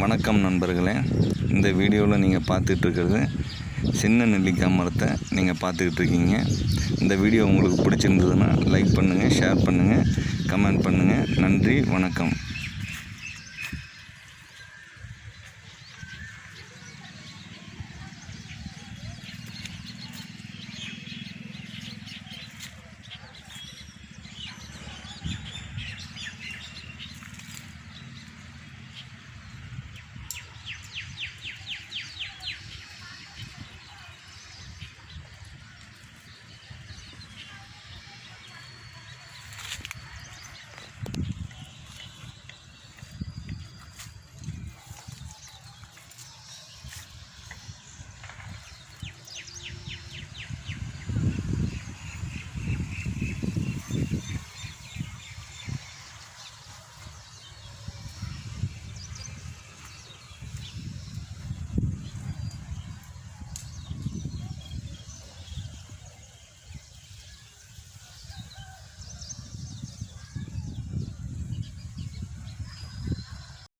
வணக்கம் நண்பர்களே. இந்த வீடியோவில் நீங்கள் பார்த்துட்டு இருக்கிறது சின்ன நெல்லிக்காய் மரத்தை நீங்கள் பார்த்துக்கிட்டு இருக்கீங்க இந்த வீடியோ உங்களுக்கு பிடிச்சிருந்ததுன்னா லைக் பண்ணுங்கள் ஷேர் பண்ணுங்கள் கமெண்ட் பண்ணுங்கள் நன்றி வணக்கம்.